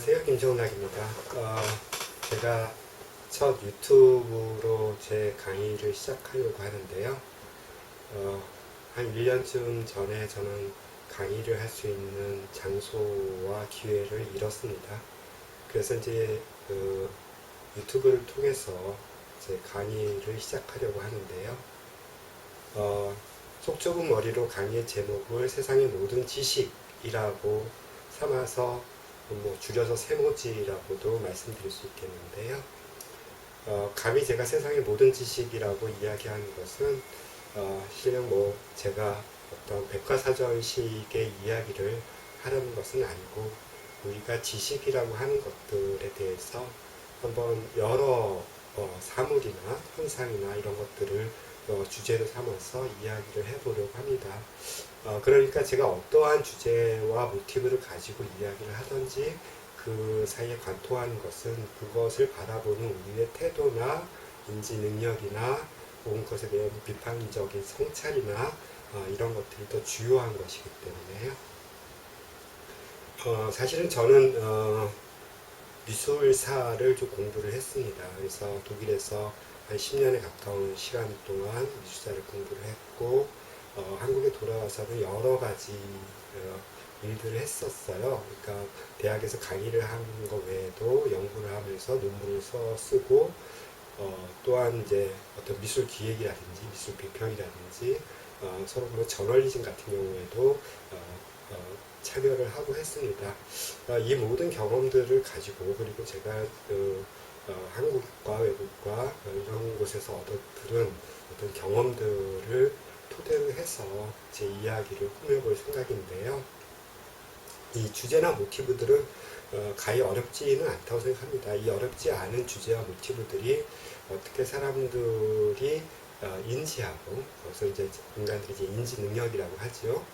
안녕하세요. 김정락입니다. 어, 제가 첫 유튜브로 제 강의를 시작하려고 하는데요. 어, 한 1년쯤 전에 저는 강의를 할 수 있는 장소와 기회를 잃었습니다. 그래서 이제 그 유튜브를 통해서 제 강의를 시작하려고 하는데요. 어, 속 좁은 머리로 강의의 제목을 세상의 모든 지식이라고 삼아서 뭐 줄여서 세모지라고도 말씀드릴 수 있겠는데요. 어, 감히 제가 세상의 모든 지식이라고 이야기하는 것은 어, 실은 뭐 제가 어떤 백과사전식의 이야기를 하려는 것은 아니고 우리가 지식이라고 하는 것들에 대해서 한번 여러 어, 사물이나 현상이나 이런 것들을 어, 주제로 삼아서 이야기를 해보려고 합니다. 어, 그러니까 제가 어떠한 주제와 모티브를 가지고 이야기를 하든지 그 사이에 관통하는 것은 그것을 바라보는 우리의 태도나 인지 능력이나 혹은 그것에 대한 비판적인 성찰이나 어, 이런 것들이 더 주요한 것이기 때문에요. 어, 사실은 저는 어, 미술사를 좀 공부를 했습니다. 그래서 독일에서 한 10년에 가까운 시간 동안 미술사를 공부를 했고 어, 한국에 돌아와서는 여러 가지 어, 일들을 했었어요. 그러니까 대학에서 강의를 하는 것 외에도 연구를 하면서 논문을 써 쓰고 어, 또한 이제 어떤 미술 기획이라든지 미술 비평이라든지 어, 서로 뭐 저널리즘 같은 경우에도 어, 어, 참여를 하고 했습니다. 어, 이 모든 경험들을 가지고 그리고 제가 그, 어, 한국과 외국과 어, 이런 곳에서 얻어들은 어떤 경험들을 토대로 해서 제 이야기를 꾸며볼 생각인데요. 이 주제나 모티브들은 어, 가히 어렵지는 않다고 생각합니다. 이 어렵지 않은 주제와 모티브들이 어떻게 사람들이 어, 인지하고 그래서 이제 인간들이 이제 인지 능력이라고 하죠.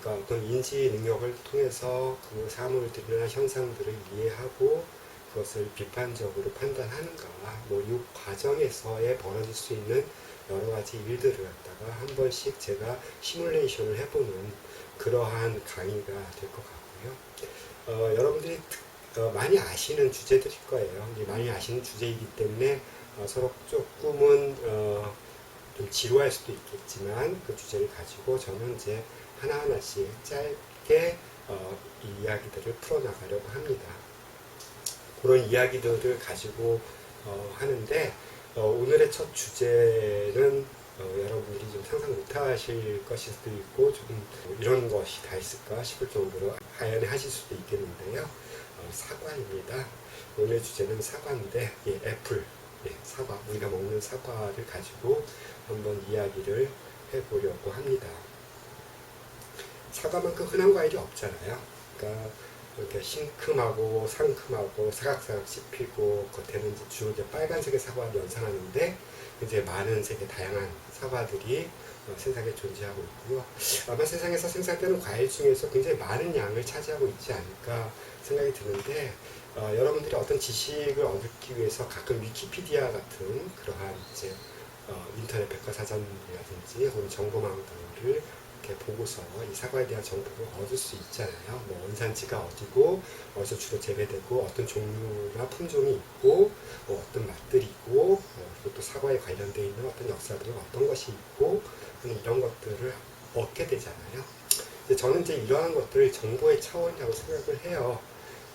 그러니까 어떤 인지 능력을 통해서 그 사물들이나 현상들을 이해하고 그 것을 비판적으로 판단하는가, 뭐이 과정에서의 벌어질 수 있는 여러 가지 일들을 갖다가 한 번씩 제가 시뮬레이션을 해보는 그러한 강의가 될 것 같고요. 어, 여러분들이 특- 어, 많이 아시는 주제들일 거예요. 많이 아시는 주제이기 때문에 어, 서로 조금은 어, 좀 지루할 수도 있겠지만 그 주제를 가지고 저는 이제 하나하나씩 짧게 어, 이 이야기들을 풀어나가려고 합니다. 그런 이야기들을 가지고 어, 하는데 어, 오늘의 첫 주제는 어, 여러분들이 좀 상상 못하실 것일 수도 있고 조금 이런 것이 다 있을까 싶을 정도로 하연해 하실 수도 있겠는데요. 어, 사과입니다. 오늘 주제는 사과인데 예, 애플, 예, 사과 우리가 먹는 사과를 가지고 한번 이야기를 해보려고 합니다. 사과만큼 흔한 과일이 없잖아요. 그러니까 이렇게 싱큼하고 상큼하고 사각사각 씹히고 겉에는 주로 이제 빨간색의 사과를 연상하는데 이제 많은 색의 다양한 사과들이 어, 세상에 존재하고 있고요. 아마 세상에서 생산되는 과일 중에서 굉장히 많은 양을 차지하고 있지 않을까 생각이 드는데 어, 여러분들이 어떤 지식을 얻기 위해서 가끔 위키피디아 같은 그러한 이제 어, 인터넷 백과사전이라든지 혹은 정보망들을 이렇게 보고서 이 사과에 대한 정보를 얻을 수 있잖아요. 뭐 원산지가 어디고 어디서 주로 재배되고 어떤 종류나 품종이 있고 뭐 어떤 맛들이 있고 어, 그리고 또 사과에 관련되어 있는 어떤 역사들은 어떤 것이 있고 이런 것들을 얻게 되잖아요. 근데 저는 이제 이러한 것들을 정보의 차원이라고 생각을 해요.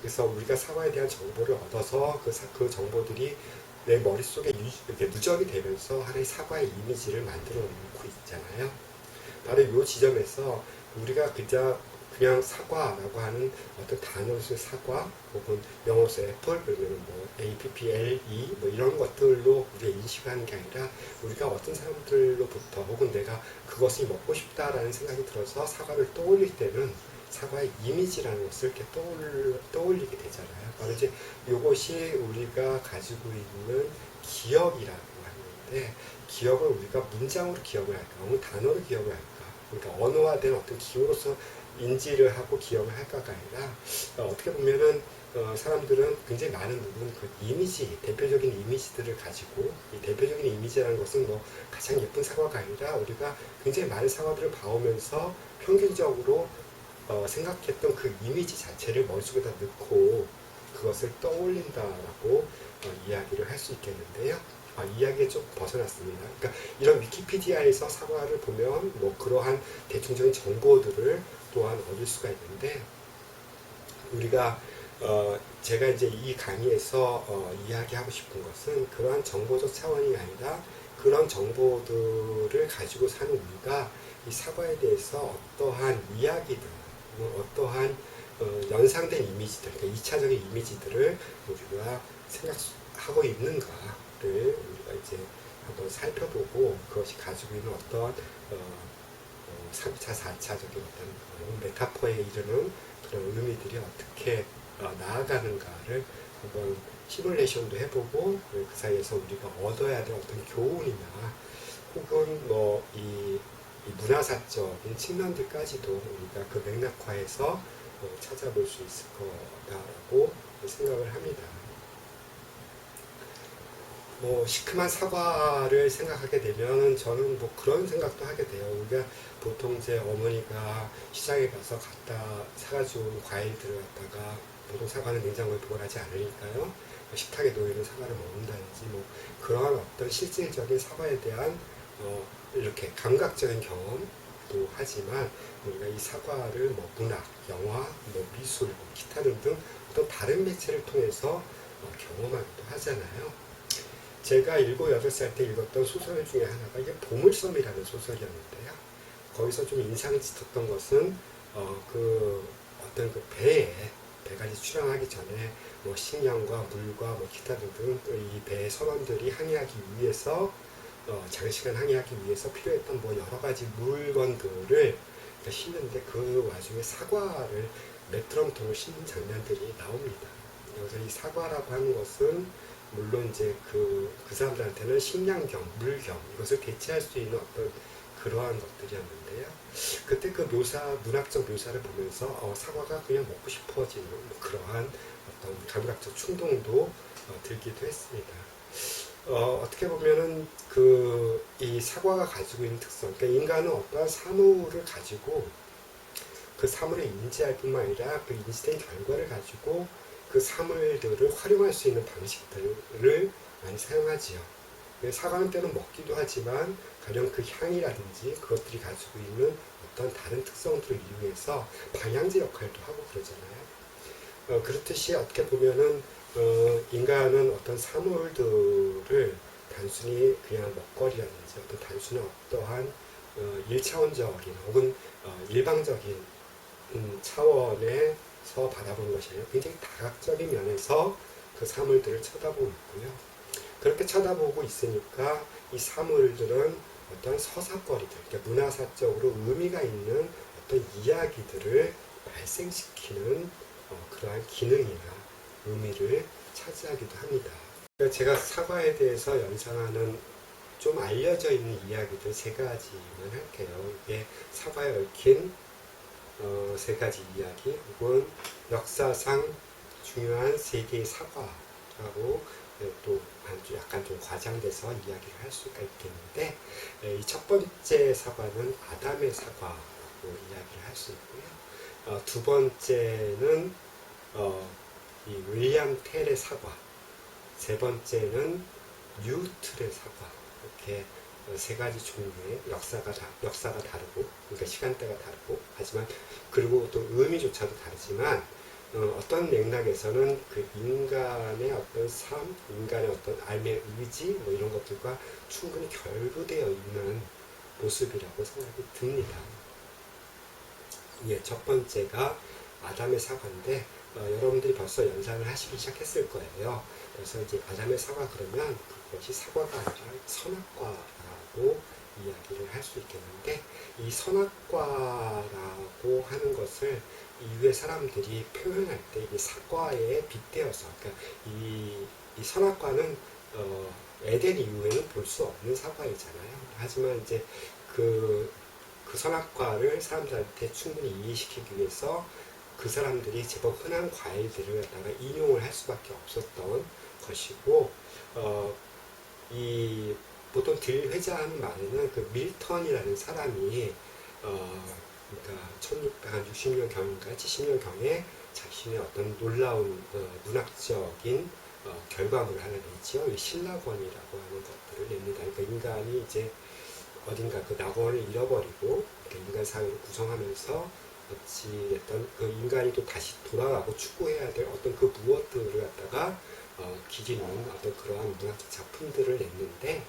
그래서 우리가 사과에 대한 정보를 얻어서 그, 사- 그 정보들이 내 머릿속에 유- 누적이 되면서 하나의 사과의 이미지를 만들어 놓고 있잖아요. 바로 이 지점에서 우리가 그저 그냥 사과라고 하는 어떤 단어로서 사과 혹은 영어로서 애플 그러면 뭐 APPLE 뭐 이런 것들로 우리가 인식하는 게 아니라 우리가 어떤 사람들로부터 혹은 내가 그것이 먹고 싶다라는 생각이 들어서 사과를 떠올릴 때는 사과의 이미지라는 것을 이렇게 떠올, 떠올리게 되잖아요. 바로 이제 이것이 우리가 가지고 있는 기억이라고 하는데 기억을 우리가 문장으로 기억을 할까, 혹은 단어로 기억을 할까, 그러니까 언어화된 어떤 기호로서 인지를 하고 기억을 할까가 아니라 어, 어떻게 보면은 어, 사람들은 굉장히 많은 부분 그 이미지, 대표적인 이미지들을 가지고 이 대표적인 이미지라는 것은 뭐 가장 예쁜 사과가 아니라 우리가 굉장히 많은 사과들을 봐오면서 평균적으로 어, 생각했던 그 이미지 자체를 머릿속에다 넣고 그것을 떠올린다라고 어, 이야기를 할 수 있겠는데요. 아, 이야기에 좀 벗어났습니다. 그러니까 이런 위키피디아에서 사과를 보면 뭐 그러한 대충적인 정보들을 또한 얻을 수가 있는데 우리가 어, 제가 이제 이 강의에서 어, 이야기하고 싶은 것은 그러한 정보적 차원이 아니라 그런 정보들을 가지고 사는 우리가 이 사과에 대해서 어떠한 이야기들, 뭐 어떠한 어, 연상된 이미지들, 그러니까 2차적인 이미지들을 우리가 생각하고 있는가 를 우리가 이제 한번 살펴보고 그것이 가지고 있는 어떤 어, 어, 3차, 4차적인 어떤 어, 메타포에 이르는 그런 의미들이 어떻게 어, 나아가는가를 한번 시뮬레이션도 해보고 그 사이에서 우리가 얻어야 될 어떤 교훈이나 혹은 뭐이 이 문화사적인 측면들까지도 우리가 그 맥락화해서 어, 찾아볼 수 있을 거다라고 생각을 합니다. 뭐 시큼한 사과를 생각하게 되면 저는 뭐 그런 생각도 하게 돼요. 우리가 보통 이제 어머니가 시장에 가서 갖다 사가지고 온 과일들을 갖다가 보통 사과는 냉장고에 보관하지 않으니까요. 식탁에 놓이는 사과를 먹는다든지 뭐 그러한 어떤 실질적인 사과에 대한 어 이렇게 감각적인 경험도 하지만 우리가 이 사과를 뭐 문학, 영화, 뭐 미술, 뭐 기타 등등 어떤 다른 매체를 통해서 어, 경험하기도 하잖아요. 제가 일곱 여덟 살때 읽었던 소설 중에 하나가 이게 보물섬이라는 소설이었는데요. 거기서 좀 인상이 짙었던 것은 어, 그 어떤 그 배에 배가 이제 출항하기 전에 뭐 식량과 물과 뭐 기타 등등 이 배의 선원들이 항해하기 위해서 어, 장시간 항해하기 위해서 필요했던 뭐 여러 가지 물건들을 싣는데 그 와중에 사과를 메트럼통을 싣는 장면들이 나옵니다. 그래서 이 사과라고 하는 것은 물론 이제 그, 그 사람들한테는 식량 겸, 물 겸, 이것을 대체할 수 있는 어떤 그러한 것들이었는데요. 그때 그 묘사, 문학적 묘사를 보면서 어, 사과가 그냥 먹고 싶어지는 뭐 그러한 어떤 감각적 충동도 어, 들기도 했습니다. 어, 어떻게 보면은 그, 이 사과가 가지고 있는 특성, 그러니까 인간은 어떠한 사물을 가지고 그 사물을 인지할 뿐만 아니라 그 인지된 결과를 가지고 그 사물들을 활용할 수 있는 방식들을 많이 사용하지요. 사과는 때는 먹기도 하지만 가령 그 향이라든지 그것들이 가지고 있는 어떤 다른 특성들을 이용해서 방향제 역할도 하고 그러잖아요. 어, 그렇듯이 어떻게 보면은 어, 인간은 어떤 사물들을 단순히 그냥 먹거리라든지 어떤 단순한 어떠한 어, 1차원적인 혹은 어, 일방적인 음, 차원 에서 바라보는 것이 아니라 굉장히 다각적인 면에서 그 사물들을 쳐다보고 있고요. 그렇게 쳐다보고 있으니까 이 사물들은 어떤 서사거리들, 그러니까 문화사적으로 의미가 있는 어떤 이야기들을 발생시키는 어, 그러한 기능이나 의미를 차지하기도 합니다. 그러니까 제가 사과에 대해서 연상하는 좀 알려져 있는 이야기들 세 가지만 할게요. 이게 사과에 얽힌 어, 세 가지 이야기 혹은 역사상 중요한 세 개의 사과라고 예, 또 아주 약간 좀 과장돼서 이야기를 할 수가 있겠는데 예, 이첫 번째 사과는 아담의 사과라고 이야기를 할 수 있고요. 어, 두 번째는 어, 이 윌리엄 텔의 사과, 세 번째는 뉴틀의 사과 이렇게 어, 세 가지 종류의 역사가 다, 역사가 다르고 그러니까 시간대가 다르고 하지만 그리고 또 의미조차도 다르지만 어, 떤 맥락에서는 그 인간의 어떤 삶, 인간의 어떤 삶의 의지 뭐 이런 것들과 충분히 결부되어 있는 모습이라고 생각이 듭니다. 예, 첫 번째가 아담의 사과인데 어, 여러분들이 벌써 연상을 하시기 시작했을 거예요. 그래서 이제 아담의 사과 그러면 그것이 사과가 아니라 선악과 라고 이야기를 할 수 있겠는데 이 선악과라고 하는 것을 이후에 사람들이 표현할 때 이 사과에 빗대어서 그러니까 이, 이 선악과는 어, 에덴 이후에는 볼 수 없는 사과이잖아요. 하지만 이제 그, 그 선악과를 사람들한테 충분히 이해시키기 위해서 그 사람들이 제법 흔한 과일들을 갖다가 인용을 할 수밖에 없었던 것이고 어, 이 보통 딜 회자하는 말에는 그 밀턴이라는 사람이 어, 그러니까 1660년 경인가 70년 경에 자신의 어떤 놀라운 어, 문학적인 어, 결과물을 하나 내지요. 이 신락원이라고 하는 것들을 냅니다. 그러니까 인간이 이제 어딘가 그 낙원을 잃어버리고 인간 사회를 구성하면서 어찌됐든 그 인간이 또 다시 돌아가고 추구해야 될 어떤 그 무엇들을 갖다가 어, 기리는 어떤 그러한 문학적 작품들을 냈는데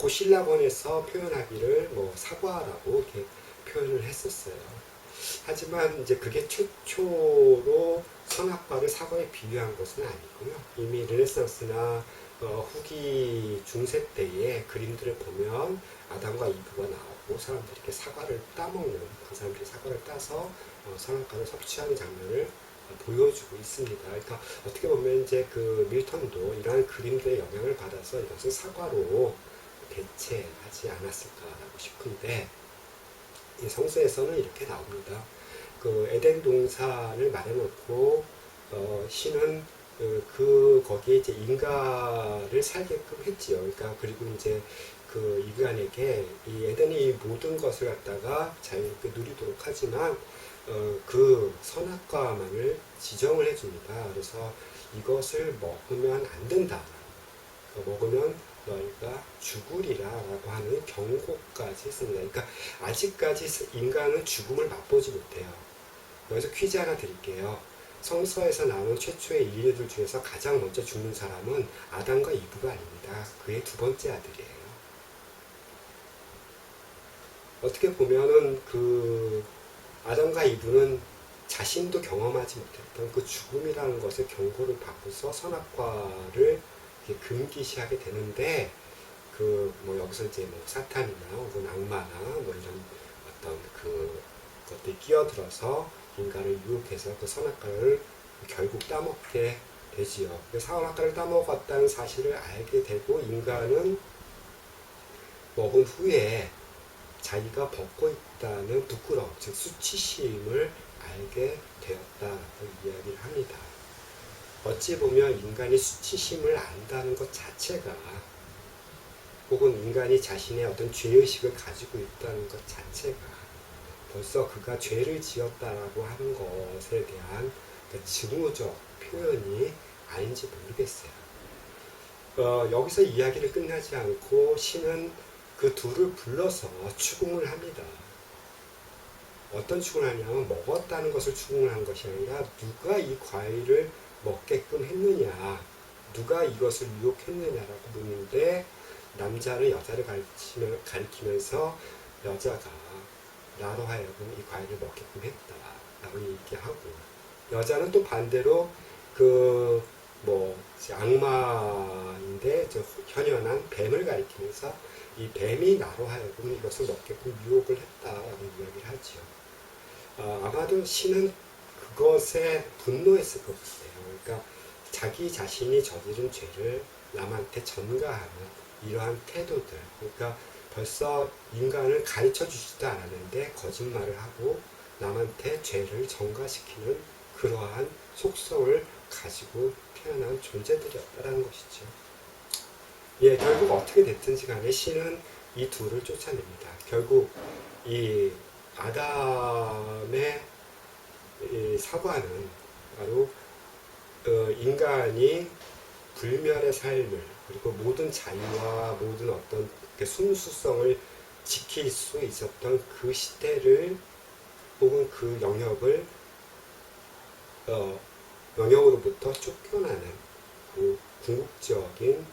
그 신라권에서 표현하기를 뭐 사과라고 이렇게 표현을 했었어요. 하지만 이제 그게 최초로 선악과를 사과에 비유한 것은 아니고요. 이미 르네상스나 어, 후기 중세 때의 그림들을 보면 아담과 이브가 나오고 사람들이 이렇게 사과를 따먹는 그 사람들이 사과를 따서 어, 선악과를 섭취하는 장면을 어, 보여주고 있습니다. 그러니까 어떻게 보면 이제 그 밀턴도 이러한 그림들의 영향을 받아서 이것을 사과로 대체하지 않았을까라고 싶은데 이 성서에서는 이렇게 나옵니다. 그 에덴 동산을 말해놓고 어, 신은 그, 그 거기에 이제 인간을 살게끔 했지요. 그러니까 그리고 이제 그 인간에게 이 에덴의 이 모든 것을 갖다가 자유롭게 누리도록 하지만 어, 그 선악과만을 지정을 해줍니다. 그래서 이것을 먹으면 안 된다. 어, 먹으면 너희가 죽으리라 라고 하는 경고까지 했습니다. 그러니까 아직까지 인간은 죽음을 맛보지 못해요. 여기서 퀴즈 하나 드릴게요. 성서에서 나오는 최초의 인류들 중에서 가장 먼저 죽는 사람은 아담과 이브가 아닙니다. 그의 두 번째 아들이에요. 어떻게 보면은 그 아담과 이브는 자신도 경험하지 못했던 그 죽음이라는 것의 경고를 받고서 선악과를 금기시하게 되는데 그 뭐 여기서 이제 뭐 사탄이나 혹은 악마나 뭐 이런 어떤 그 것들이 끼어들어서 인간을 유혹해서 그 선악과를 결국 따먹게 되지요. 그 선악과를 따먹었다는 사실을 알게 되고 인간은 먹은 후에 자기가 벗고 있다는 부끄러움, 즉 수치심을 알게 되었다고 이야기를 합니다. 어찌 보면 인간이 수치심을 안다는 것 자체가 혹은 인간이 자신의 어떤 죄의식을 가지고 있다는 것 자체가 벌써 그가 죄를 지었다라고 하는 것에 대한 그 증오적 표현이 아닌지 모르겠어요. 어, 여기서 이야기를 끝나지 않고 신은 그 둘을 불러서 추궁을 합니다. 어떤 추궁을 하냐면 먹었다는 것을 추궁을 한 것이 아니라 누가 이 과일을 먹게끔 했느냐, 누가 이것을 유혹했느냐라고 묻는데 남자를 여자를 가르치며, 가리키면서 여자가 나로 하여금 이 과일을 먹게끔 했다라고 얘기하고 여자는 또 반대로 그 뭐 악마인데 저 현연한 뱀을 가리키면서 이 뱀이 나로 하여금 이것을 먹게끔 유혹을 했다라고 이야기를 하죠. 어, 아마도 신은 그것에 분노했을 것 같아요. 그러니까 자기 자신이 저지른 죄를 남한테 전가하는 이러한 태도들. 그러니까 벌써 인간을 가르쳐 주지도 않았는데 거짓말을 하고 남한테 죄를 전가시키는 그러한 속성을 가지고 태어난 존재들이었다는 것이죠. 예, 결국 어떻게 됐든지 간에 신은 이 둘을 쫓아냅니다. 결국 이 아담의 이 사과는 바로 어, 인간이 불멸의 삶을 그리고 모든 자유와 모든 어떤 그 순수성을 지킬 수 있었던 그 시대를 혹은 그 영역을 어, 영역으로부터 쫓겨나는 그 궁극적인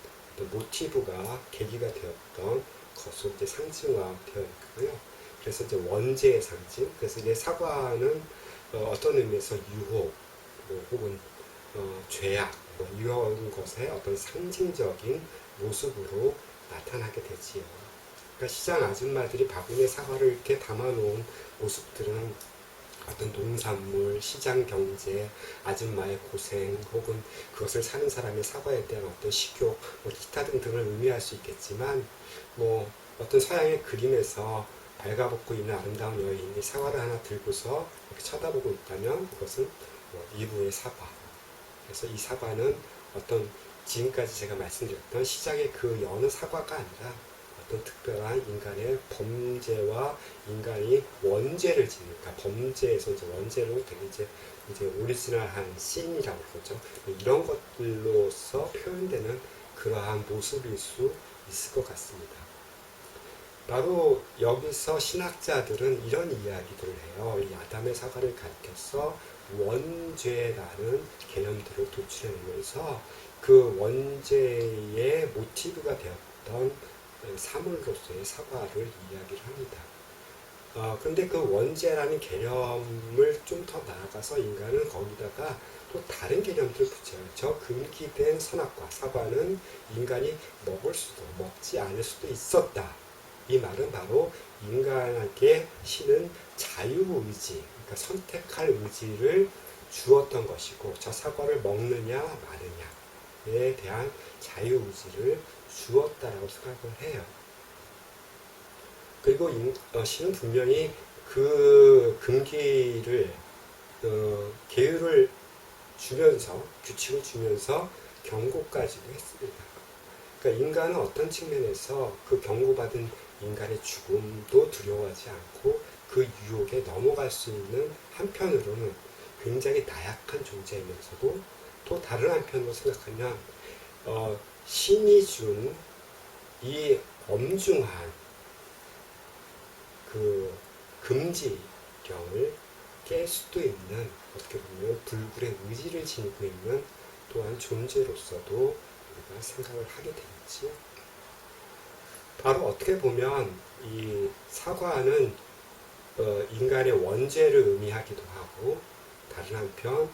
모티브가 계기가 되었던 것으로 이제 상징화되어 있고요. 그래서 이제 원죄의 상징. 그래서 이제 사과는 어, 떤 의미에서 유혹, 뭐 혹은 어, 죄악, 뭐 이런 것의 어떤 상징적인 모습으로 나타나게 되지요. 그러니까 시장 아줌마들이 바구니에 사과를 이렇게 담아놓은 모습들은 어떤 농산물, 시장 경제, 아줌마의 고생, 혹은 그것을 사는 사람의 사과에 대한 어떤 식욕, 뭐 기타 등등을 의미할 수 있겠지만, 뭐 어떤 서양의 그림에서 발가벗고 있는 아름다운 여인이 사과를 하나 들고서 이렇게 쳐다보고 있다면 그것은 뭐 이브의 사과. 그래서 이 사과는 어떤 지금까지 제가 말씀드렸던 시장의 그 여느 사과가 아니라 어떤 특별한 인간의 범죄와 인간이 원죄를 짓는, 그러니까 범죄에서 이제 원죄로 되게 이제 이제 오리지널한 씬이라고 그러죠. 이런 것들로서 표현되는 그러한 모습일 수 있을 것 같습니다. 바로 여기서 신학자들은 이런 이야기들을 해요. 이 아담의 사과를 가리켜서 원죄라는 개념들을 도출해내면서 그 원죄의 모티브가 되었던 사물로서의 사과를 이야기를 합니다. 어, 근데 그 원죄라는 개념을 좀 더 나아가서 인간은 거기다가 또 다른 개념들을 붙여요. 저 금기된 선악과 사과는 인간이 먹을 수도 먹지 않을 수도 있었다. 이 말은 바로 인간에게 신은 자유의지, 그러니까 선택할 의지를 주었던 것이고 저 사과를 먹느냐 마느냐에 대한 자유의지를 주었다라고 생각을 해요. 그리고 인, 어, 신은 분명히 그 금기를 어, 계율을 주면서 규칙을 주면서 경고까지도 했습니다. 그러니까 인간은 어떤 측면에서 그 경고받은 인간의 죽음도 두려워하지 않고 그 유혹에 넘어갈 수 있는 한편으로는 굉장히 나약한 존재이면서도 또 다른 한편으로 생각하면 어, 신이 준 이 엄중한 그 금지령을 깰 수도 있는 어떻게 보면 불굴의 의지를 지니고 있는 또한 존재로서도 우리가 생각을 하게 되겠지요. 바로 어떻게 보면 이 사과는 어, 인간의 원죄를 의미하기도 하고 다른 한편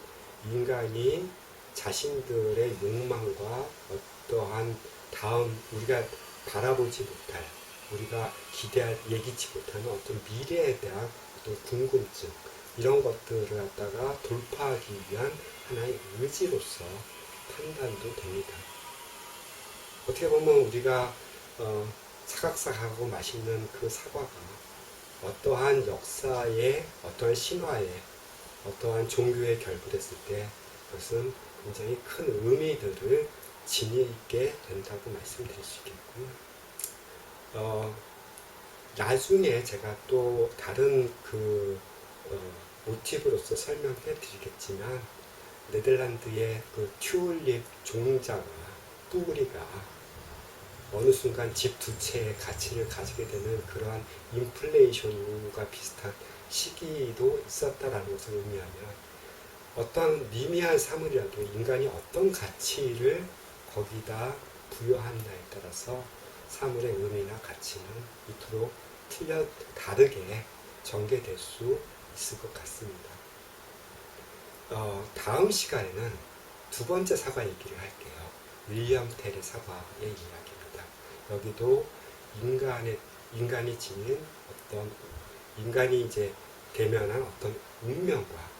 인간이 자신들의 욕망과 어떠한 다음 우리가 바라보지 못할 우리가 기대할 예기치 못하는 어떤 미래에 대한 어떤 궁금증 이런 것들을 갖다가 돌파하기 위한 하나의 의지로서 판단도 됩니다. 어떻게 보면 우리가 어, 사각사각하고 맛있는 그 사과가 어떠한 역사에 어떠한 신화에 어떠한 종교에 결부됐을 때 그것은 굉장히 큰 의미들을 지니게 된다고 말씀드릴 수 있겠고요. 어, 나중에 제가 또 다른 그 어, 모티브로서 설명해 드리겠지만 네덜란드의 그 튤립 종자가 뿌리가 어느 순간 집 두 채의 가치를 가지게 되는 그러한 인플레이션과 비슷한 시기도 있었다라는 것을 의미하면 어떤 미미한 사물이라도 인간이 어떤 가치를 거기다 부여한다에 따라서 사물의 의미나 가치는 이토록 틀려 다르게 전개될 수 있을 것 같습니다. 어, 다음 시간에는 두 번째 사과 얘기를 할게요. 윌리엄 텔의 사과의 이야기입니다. 여기도 인간의 인간이 지닌 어떤 인간이 이제 대면한 어떤 운명과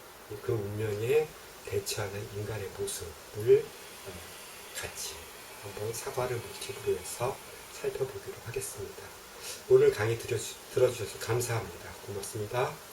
그 운명에 대처하는 인간의 모습을 어, 같이 한번 사과를 모티브로 해서 살펴보도록 하겠습니다. 오늘 강의 들어주, 들어주셔서 감사합니다. 고맙습니다.